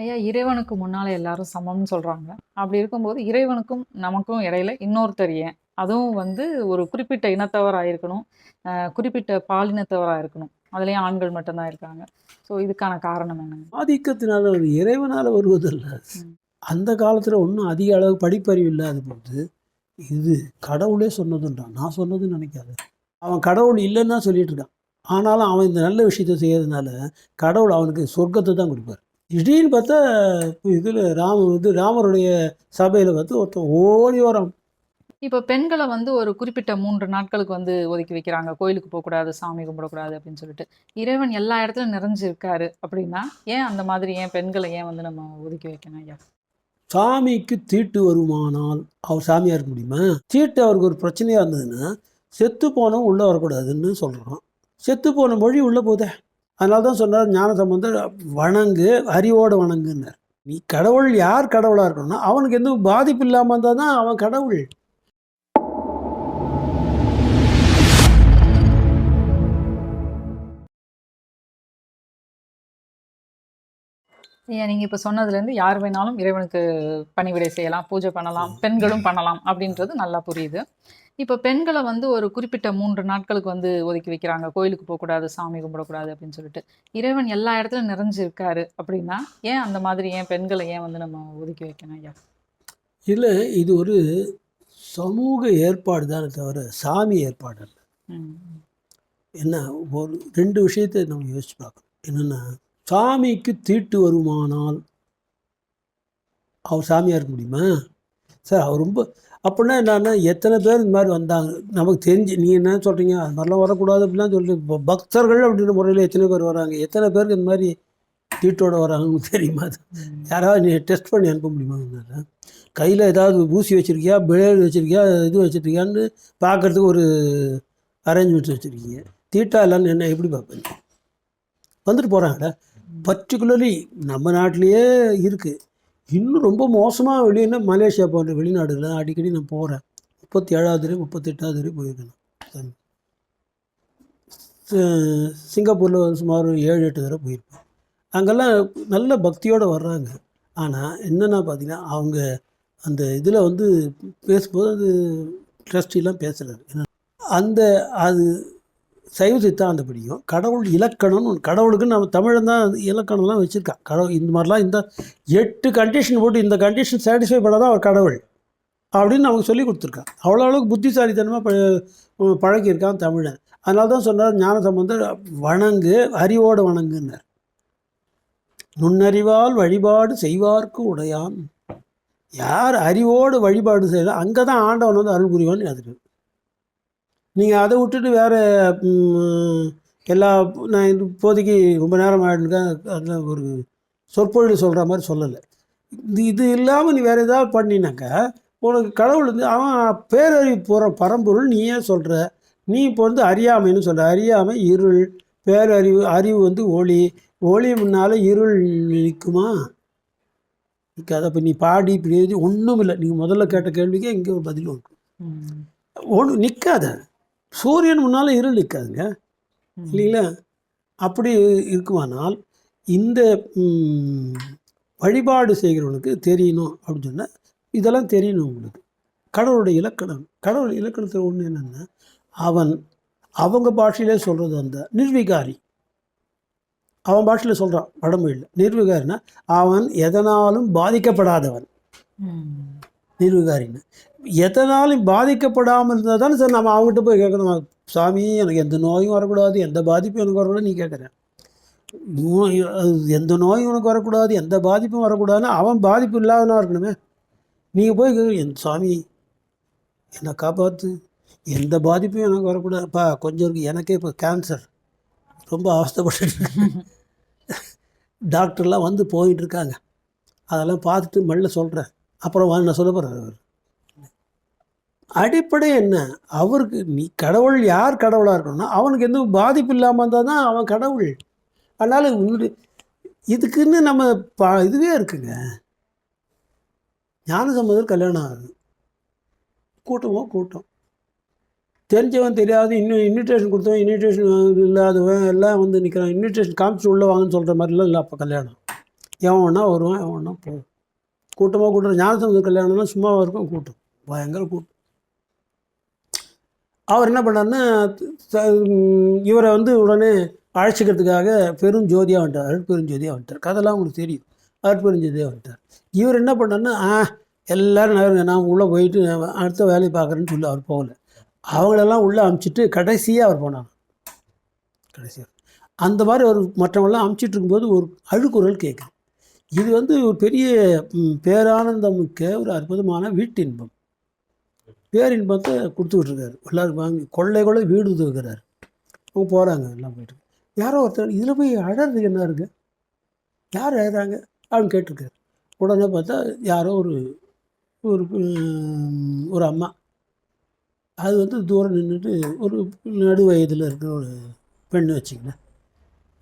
ஐயா இறைவனுக்கு முன்னால எல்லாரும் சமம்னு சொல்றாங்க. அப்படி இருக்கும்போது இறைவனுக்கும் நமக்கும் இடையில இன்னொருத்தர் ஏன்? அதுவும் வந்து ஒரு குறிப்பிட்ட இனத்தவரா இருக்கணும். குறிப்பிட்ட பாலினத்தவரா இருக்கணும். அதுலயும் ஆண்கள் மட்டும் தான் இருக்காங்க. ஸோ இதுக்கான காரணம் என்னங்க? ஆதிக்கத்தினால ஒரு இறைவனால வருவதல்ல. அந்த காலத்துல ஒண்ணும் அதிக அளவு படிப்பறிவு இல்லாத பொழுது, இது கடவுளே சொன்னதுன்றான். நான் சொன்னதுன்னு நினைக்காத. அவன் கடவுள் இல்லன்னு தான் சொல்லிட்டு இருக்கான். ஆனாலும் அவன் இந்த நல்ல விஷயத்த செய்யறதுனால, கடவுள் அவனுக்கு சொர்க்கத்த தான் குடுப்பாரு. திடீர்னு பார்த்தா இதுல ராம இது ராமருடைய சபையில பார்த்து ஒருத்தன் ஓடி வரான். இப்ப பெண்கள வந்து ஒரு குறிப்பிட்ட 3 நாட்களுக்கு வந்து ஒதுக்கி வைக்கிறாங்க. கோயிலுக்கு போக்கூடாது, சாமி கும்பிடக்கூடாது அப்படின்னு சொல்லிட்டு. இறைவன் எல்லா இடத்துலயும் நிறைஞ்சு இருக்காரு அப்படின்னா, ஏன் அந்த மாதிரி ஏன் பெண்கள ஏன் வந்து நம்ம ஒதுக்கி வைக்கணும் ஐயா? சாமிக்கு தீட்டு வருமானால், அவர் சாமியா இருக்க முடியுமா? தீட்டு அவருக்கு ஒரு பிரச்சனையா இருந்ததுன்னா, செத்து போனவன் உள்ள வரக்கூடாதுன்னு சொல்றான். செத்து போன மொழி உள்ள போதே. அதனால தான் சொன்னார் ஞானசம்பந்தர் வணங்கு, அறிவோடு வணங்குன்னார். நீ கடவுள் யார் கடவுளாக இருக்கணும்னா, அவனுக்கு எதுவும் பாதிப்பு இல்லாமல் இருந்தால் தான் அவன் கடவுள். ஐயா நீங்க இப்ப சொன்னதுலேருந்து யார் வேணாலும் இறைவனுக்கு பணிவிடை செய்யலாம், பூஜை பண்ணலாம், பெண்களும் பண்ணலாம் அப்படின்றது நல்லா புரியுது. இப்ப பெண்கள வந்து ஒரு குறிப்பிட்ட 3 நாட்களுக்கு வந்து ஒதுக்கி வைக்கிறாங்க. கோயிலுக்கு போக்கூடாது, சாமி கும்பிடக்கூடாது அப்படின்னு சொல்லிட்டு. இறைவன் எல்லா இடத்துலயும் நிறைஞ்சு இருக்காரு அப்படின்னா, ஏன் அந்த மாதிரி ஏன் பெண்கள ஏன் வந்து நம்ம ஒதுக்கி வைக்கணும் ஐயா? இல்ல இது ஒரு சமூக ஏற்பாடு தானே தவிர, சாமி ஏற்பாடு அல்ல. என்ன ஒரு 2 விஷயத்த நம்ம யோசிச்சு பார்க்கணும். என்னன்னா, சாமிக்கு தீட்டு வருமானால், அவர் சாமியா இருக்க முடியுமா? சார் அவர் ரொம்ப அப்படின்னா என்னன்னா, எத்தனை பேர் இந்த மாரி வந்தாங்க. நமக்கு தெரிஞ்சு நீங்க என்ன சொல்றீங்க? அது மாரிலாம் வரக்கூடாது அப்படிலாம் சொல்லிட்டு பக்தர்கள் அப்படின்ற முறையில எத்தனை பேர் வராங்க? எத்தனை பேருக்கு இந்த மாரி தீட்டோட வராங்கன்னு தெரியுமா. யாராவது நீ டெஸ்ட் பண்ணி அனுப்ப முடியுமா உங்களால? கையில ஏதாவது ஊசி வச்சிருக்கியா? பிளேடு வச்சிருக்கியா? இது வச்சிருக்கியான்னு பார்க்கறதுக்கு ஒரு அரேஞ்ச்மெண்ட்ஸ் வச்சிருக்கீங்க. தீட்டா இல்லன்னு என்ன எப்படி பார்ப்பீங்க? வந்துட்டு போறாங்கல்ல. பர்ட்டிகுலர்லி நம்ம நாட்டிலேயே இருக்குது இன்னும் ரொம்ப மோசமாக வெளியன்னா மலேசியா போன்ற வெளிநாடுகள்ல அடிக்கடி நான் போறேன். 37வது தடவை, 38வது தடவை போயிருக்கேன் சிங்கப்பூரில் சுமார் ஏழு எட்டு தடவை போயிருப்பேன். அங்கெல்லாம் நல்ல பக்தியோடு வர்றாங்க. ஆனால் என்னென்னா பார்த்தீங்கன்னா, அவங்க அந்த இதில் வந்து பேசும்போது அது ட்ரஸ்டிலாம் பேசுகிறாரு அந்த அது சைவ சித்தாந்தப்படியும் கடவுள் இலக்கணம்னு கடவுளுக்கு நம்ம தமிழன் தான் இலக்கணம்லாம் வச்சுருக்கான் கடவுள் இந்த மாதிரிலாம் இந்த எட்டு கண்டிஷன் போட்டு இந்த கண்டிஷன் சாட்டிஸ்ஃபை பண்ணாதான் அவர் கடவுள். அப்படின்னு நமக்கு சொல்லிக் கொடுத்துருக்கான் அவ்வளோ அளவுக்கு புத்திசாலித்தனமாக ப பழக்கியிருக்கான் தமிழன். அதனால தான் சொன்னார் ஞானசம்பந்தர் வணங்கு, அறிவோடு வணங்குன்னார். நுண்ணறிவால் வழிபாடு செய்வார்க்கு உடையான். யார் அறிவோடு வழிபாடு செய்கிறோம் அங்கே தான் ஆண்டவன் வந்து அருள் புரிவான்னு எழுதிருக்கு. நீங்க அத விட்டுட்டு வேற எல்லா நான் இப்போதைக்கு ரொம்ப நேரம் ஆயிடுங்க. அதில ஒரு சொற்பொழிவு சொல்ற மாரி சொல்லல. இது இது இல்லாம நீ வேற ஏதாவது பண்ணினாக்கா, உனக்கு கடவுள் வந்து அவன் பேரறிவு போற பரம்பொருள் நீ ஏன் சொல்ற? நீ இப்போ வந்து அறியாமைன்னு சொல்ற. அறியாமை இருள், பேரறிவு அறிவு வந்து ஒளி. ஒளி முன்னால இருள் நிக்குமா? நிக்காது. அப்ப நீ பாடி இப்படி எழுதி ஒண்ணும் இல்ல. நீங்க முதல்ல கேட்ட கேள்விக்கே இங்க ஒரு பதில். ம். ஒண்ணு நிக்காது. சூரியன் முன்னால இருள் நிக்காதுங்க. ம். இல்லீங்களா? அப்படி இருக்குமானால், இந்த வழிபாடு செய்கிறவனுக்கு தெரியணும் அப்படின்னு சொன்னா, இதெல்லாம் தெரியணும் உங்களுக்கு. கடவுளுடைய இலக்கணம். கடவுள் இலக்கணத்துல ஒண்ணு என்னன்னா, அவன் அவங்க பாஷையிலே சொல்றது அந்த நிர்விகாரி. அவன் பாஷையில சொல்றான் வடமொழியில. நிர்விகாரின்னா, அவன் எதனாலும் பாதிக்கப்படாதவன். நிர்விகாரின்னு. எதனாலும் பாதிக்கப்படாமல் இருந்தால் தானே சார் நம்ம அவங்ககிட்ட போய் கேட்கணும். சாமி எனக்கு எந்த நோயும் வரக்கூடாது, எந்த பாதிப்பும் எனக்கு வரக்கூடாதுன்னு நீ கேட்குற. நோய் எந்த நோயும் உனக்கு வரக்கூடாது, எந்த பாதிப்பும் வரக்கூடாதுன்னு அவன் பாதிப்பு இல்லாதனா இருக்கணுமே. நீங்கள் போய் என் சாமி என்னை காப்பாற்று எந்த பாதிப்பும் எனக்கு வரக்கூடாதுப்பா. கொஞ்சம் இருக்கு. எனக்கே இப்போ கேன்சர். ரொம்ப அவஸ்தப்பட்டு டாக்டர்லாம் வந்து போயிட்டு இருக்காங்க. அதெல்லாம் பார்த்துட்டு மெல்ல சொல்கிறேன் அப்புறம் வா நான் சொல்ல போகிறார் அவர் அடிப்படை என்ன? அவருக்கு நீ கடவுள் யார் கடவுளாக இருக்கணும்னா, அவனுக்கு எதுவும் பாதிப்பு இல்லாமல் இருந்தால் தான் அவன் கடவுள். அதனால் உன்னுடைய இதுக்குன்னு நம்ம பா இதுவே இருக்குங்க. ஞானசம்பந்தர் கல்யாணம் ஆகுது. கூட்டமோ கூட்டம். தெரிஞ்சவன் தெரியாது இன்னும் இன்விடேஷன் கொடுத்தவன் இன்விடேஷன் இல்லாதவன் எல்லாம் வந்து நிற்கிறான் இன்விடேஷன் காமிச்சு உள்ளே வாங்கன்னு சொல்கிற மாதிரிலாம் இல்லை அப்போ கல்யாணம். எவன் வேணா வருவான் எவன் வேணா போவான் கூட்டமாக கூட்டம் ஞானசம்பந்த கல்யாணம்னா சும்மாவாக இருக்கும் கூட்டம் பயங்கர கூட்டம் அவர் என்ன பண்ணாருன்னா இவரை வந்து உடனே அழைச்சிக்கிறதுக்காக பெரும் ஜோதியாக வந்துட்டார் அருட்பெருஞ்சோதியாக வந்துட்டார். கதெல்லாம் உங்களுக்கு தெரியும். அருட்பெருஞ்சோதியாக வந்துட்டார். இவர் என்ன பண்ணாருன்னா ஆ எல்லோரும் நகருங்க நான் உள்ளே போயிட்டு அடுத்த வேலையை பார்க்குறேன்னு சொல்லி அவர் போகல. அவங்களெல்லாம் உள்ளே அமுச்சிட்டு கடைசியாக அவர் போனாங்க. கடைசியாக அந்த மாதிரி ஒரு மற்றவங்களாம் அமுச்சிட்டு இருக்கும்போது ஒரு அழுக்குரல் கேட்குது. இது வந்து ஒரு பெரிய பேரானந்தம் மிக்க ஒரு அற்புதமான வீட்டின்பம். பேரின்பத்தை கொடுத்துக்கிட்டு இருக்காரு எல்லாரும் வாங்கி கொள்ளை கொள்ளை வீடு தூக்குறாரு அவங்க போகிறாங்க எல்லாம் போயிட்டு. யாரோ ஒருத்தர் இதில் போய் அழறது என்ன இருக்கு? யார் அழுறாங்க அப்படின்னு கேட்டிருக்காரு. உடனே பார்த்தா யாரோ ஒரு ஒரு ஒரு அம்மா. அது வந்து தூரம் நின்றுட்டு ஒரு நடு வயதில் இருக்கிற ஒரு பெண்ணு வச்சுங்களேன்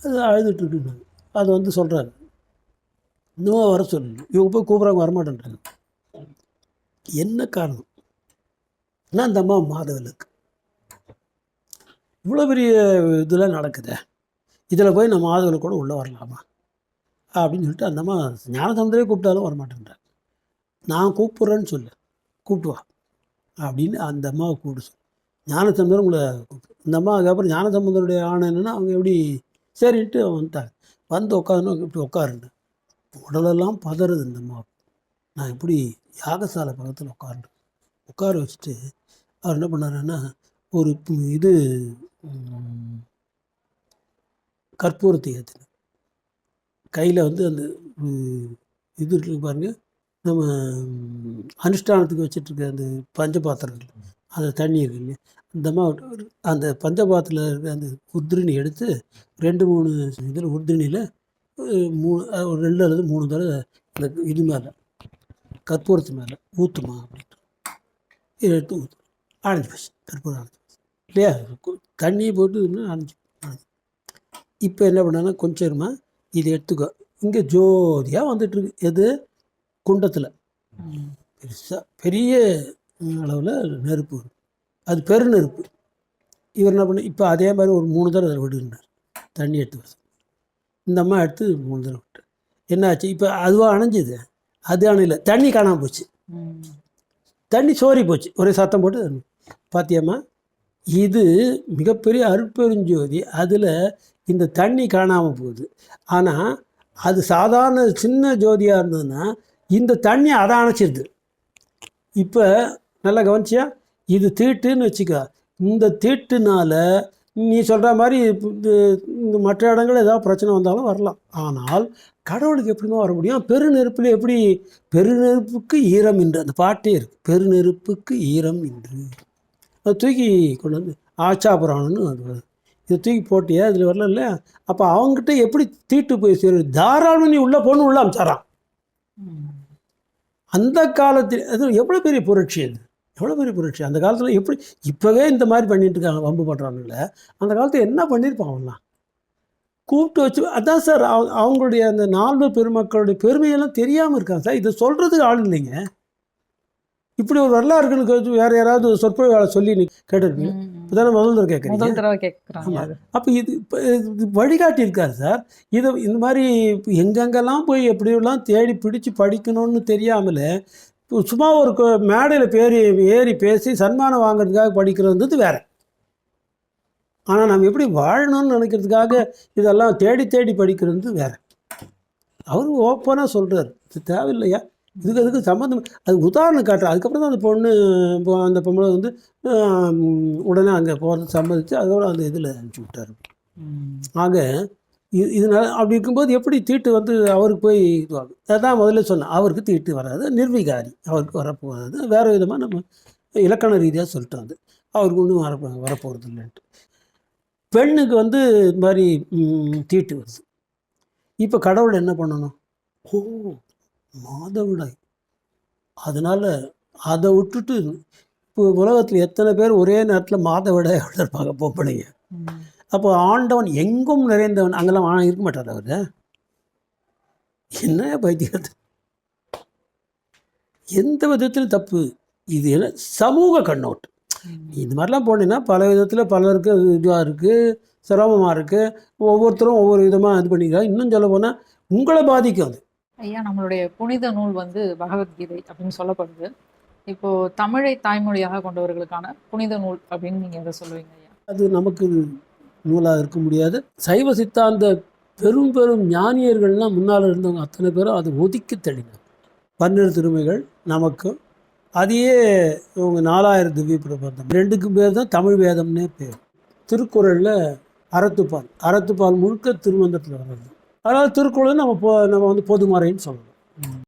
அது அழுதுட்டு அதை வந்து சொல்கிறாங்க இன்னும் வர சொல்லணும் இவங்க போய் கூப்பிட்றாங்க வரமாட்டேன்றாங்க. என்ன காரணம்? ஆனால் அந்த அம்மா மாதவிலக்கு இவ்வளோ பெரிய இதெல்லாம் நடக்குது. இதில் போய் நம்ம மாதவிலக்கு கூட உள்ளே வரலாமா? அப்படின்னு சொல்லிட்டு அந்த அம்மா ஞானசமுதிரே கூப்பிட்டாலும் வரமாட்டேன்றாங்க நான் கூப்பிட்றேன்னு சொல்லு கூப்பிட்டு வா அப்படின்னு அந்த அம்மாவை கூப்பிட்டு சொல்லு ஞானசமுதரம் உங்களை கூப்பிட்டு இந்த அம்மா அதுக்கப்புறம் ஞானசமுதருடைய ஆணை என்னன்னா அவங்க எப்படி சரின்ட்டு வந்துட்டாங்க. வந்து உட்காந்து இப்படி உட்காருங்க உடலெல்லாம் பதறுது இந்த அம்மா நான் எப்படி யாகசாலை பக்கத்தில் உட்காருறேன் உட்கார வச்சுட்டு அவர் என்ன பண்ணாருன்னா ஒரு பு- இது கற்பூரத்தை ஏற்றினார் கையில் வந்து அந்த இது இருக்கு பாருங்கள் நம்ம அனுஷ்டானத்துக்கு வச்சிட்ருக்க அந்த பஞ்சபாத்திரங்கள் அந்த தண்ணி இருக்கு இல்லையா? அந்த அம்மா ஒரு- அந்த பஞ்சபாத்திரத்தில் அந்த உத்ரிணி எடுத்து ரெண்டு மூணு இதில் உத்ரிணியில் மூணு ஒரு ரெண்டு அல்லது மூணு தடவை இந்த இது மேலே கற்பூரத்து மேலே ஊற்றுமா அப்படின்ட்டு எடுத்து ஊற்று அணைஞ்சு போச்சு கற்பூரம் அணைஞ்சு போச்சு. இல்லையா? கு- தண்ணி போட்டு அணைஞ்சு அணைஞ்சு இப்போ என்ன பண்ணாங்கன்னா கொஞ்சமா இதை எடுத்துக்கோ. இங்கே ஜோதியாக வந்துட்டுருக்கு. எது? குண்டத்தில். பெருசாக பெரிய அளவில் நெருப்பு அது பெருநெருப்பு. இவர் என்ன பண்ண இப்போ அதே மாதிரி ஒரு மூணு தடவை அதில் விடுனார் தண்ணி எடுத்து வர சொல்லி. இந்த அம்மா எடுத்து மூணு தடவை விட்டு என்னாச்சு? இப்போ அதுவாக அணைஞ்சுது. அது அணையில. தண்ணி காணாமல் போச்சு. தண்ணி சோறி போச்சு. ஒரே சத்தம் போட்டு பாத்தியம்மா? இது மிகப்பெரிய அருட்பெருஞ்சோதி. அதில் இந்த தண்ணி காணாமல் போகுது. ஆனால் அது சாதாரண சின்ன ஜோதியாக இருந்ததுன்னா இந்த தண்ணி அதை அணைச்சிருது. இப்போ நல்லா கவனிச்சியா? இது தீட்டுன்னு வச்சுக்க. இந்த தீட்டுனால நீ சொல்கிற மாதிரி இந்த மற்ற இடங்கள் ஏதாவது பிரச்சனை வந்தாலும் வரலாம். ஆனால் கடவுளுக்கு எப்படிமா வர முடியும்? பெருநெருப்பில் எப்படி பெருநெருப்புக்கு ஈரம் இன்று அந்த பாட்டே இருக்கு. பெருநெருப்புக்கு ஈரம் இன்று அதை தூக்கி கொண்டு வந்து ஆச்சாபுராணம்னு அது. இதை தூக்கி போட்டியே? அதில் வரல இல்லையா? அப்போ அவங்ககிட்ட எப்படி தீட்டு போய் சேரும் தாராளம் நீ உள்ளே போகணும் உள்ள அமிச்சாரான். அந்த காலத்தில் அது எவ்வளோ பெரிய புரட்சி அது? எவ்வளோ பெரிய புரட்சி? அந்த காலத்தில் எப்படி இப்போவே இந்த மாதிரி பண்ணிட்டு இருக்காங்க வம்பு பண்ணுறாங்கல்ல அந்த காலத்தில் என்ன பண்ணியிருப்பான் அவன்லாம் கூப்பிட்டு வச்சு அதான் சார் அவங்க- அவங்களுடைய அந்த நால்வர் பெருமக்களுடைய பெருமையெல்லாம் தெரியாமல் இருக்காங்க சார். இதை சொல்கிறதுக்கு ஆள் இல்லைங்க. இப்படி ஒரு வரலாறு இருக்குன்னு வேறு யாராவது சொற்பொழிவாளர் சொல்லி கேட்டிருக்கீங்க. இப்போ தானே முதல் தடவை கேட்குறீங்க அப்போ இது இப்போ வழிகாட்டி இருக்கார் சார். இதை இந்த மாதிரி எங்கெங்கெல்லாம் போய் எப்படியெல்லாம் தேடி பிடிச்சு படிக்கணும்னு தெரியாமலே சும்மா ஒரு மேடையில் பேரி ஏறி பேசி சன்மானம் வாங்குறதுக்காக படிக்கிறது வேற. ஆனால் நம்ம எப்படி வாழணும்னு நினைக்கிறதுக்காக இதெல்லாம் தேடி தேடி படிக்கிறது வேற. அவர் ஓப்பனாக சொல்கிறார் இது தேவையில்லையா? இதுக்கு அதுக்கு சம்மந்தம்? அது உதாரணம் காட்டுற அதுக்கப்புறம் தான் அந்த பொண்ணு அந்த பொம்பளை வந்து உடனே அங்கே போகிறது சம்மதிச்சு அதோட அந்த இதில் அனுப்பிச்சி விட்டார். ஆக இது இதனால அப்படி இருக்கும்போது எப்படி தீட்டு வந்து அவருக்கு போய் இதுவாகும்? அதான் முதல்ல சொன்னேன். அவருக்கு தீட்டு வராது நிர்விகாரி அவருக்கு வரப்போகாது வேறு விதமாக நம்ம இலக்கண ரீதியாக சொல்லிட்டோம் அது. அவருக்கு ஒன்றும் வர வரப்போகிறது இல்லைன்ட்டு. பெண்ணுக்கு வந்து இது மாதிரி தீட்டு வருது. இப்போ கடவுள் என்ன பண்ணணும்? ஓ மாதவிடாய். அதனால் அதை விட்டுட்டு இப்போ உலகத்தில் எத்தனை பேர் ஒரே நேரத்தில் மாதவிடாய் இருப்பாங்க பொம்பளைங்க. அப்போ ஆண்டவன் எங்கும் நிறைந்தவன் அங்கெல்லாம் ஆ- இருக்க மாட்டார் அவர்? என்ன பைத்தியத்து எந்த விதத்திலும் தப்பு. இது என்ன சமூக கண்ணோட்டம். இது மாதிரிலாம் போனீங்கன்னா பல விதத்தில் பலருக்கு இதுவாக இருக்குது சிரமமாக இருக்குது ஒவ்வொருத்தரும் ஒவ்வொரு விதமாக இது பண்ணிக்கிறாங்க இன்னும் சொல்ல போனால் உங்களை பாதிக்கும் அது. ஐயா நம்மளுடைய புனித நூல் வந்து பகவத்கீதை அப்படின்னு சொல்லப்படுது. இப்போ தமிழை தாய்மொழியாக கொண்டவர்களுக்கான புனித நூல் அப்படின்னு நீங்க எதை சொல்லுவீங்க ஐயா? அது நமக்கு நூலாக இருக்க முடியாது. சைவ சித்தாந்த பெரும் பெரும் ஞானியர்கள்லாம் முன்னால் இருந்தவங்க அத்தனை பேரும் அதை ஒதுக்கி தள்ளினாங்க. பன்னிரு திருமைகள் நமக்கு. அதையே இவங்க நாலாயிரம் திவ்ய பிரபந்தம். ரெண்டுக்கும் பேர் தான் தமிழ் வேதம்னே பேர். திருக்குறளில் அறத்துப்பால். அறத்துப்பால் முழுக்க திருமந்தத்தில் வர்றது. அதனால் திருக்குறள் நம்ம பொ நம்ம வந்து பொதுமறைன்னு சொல்லணும்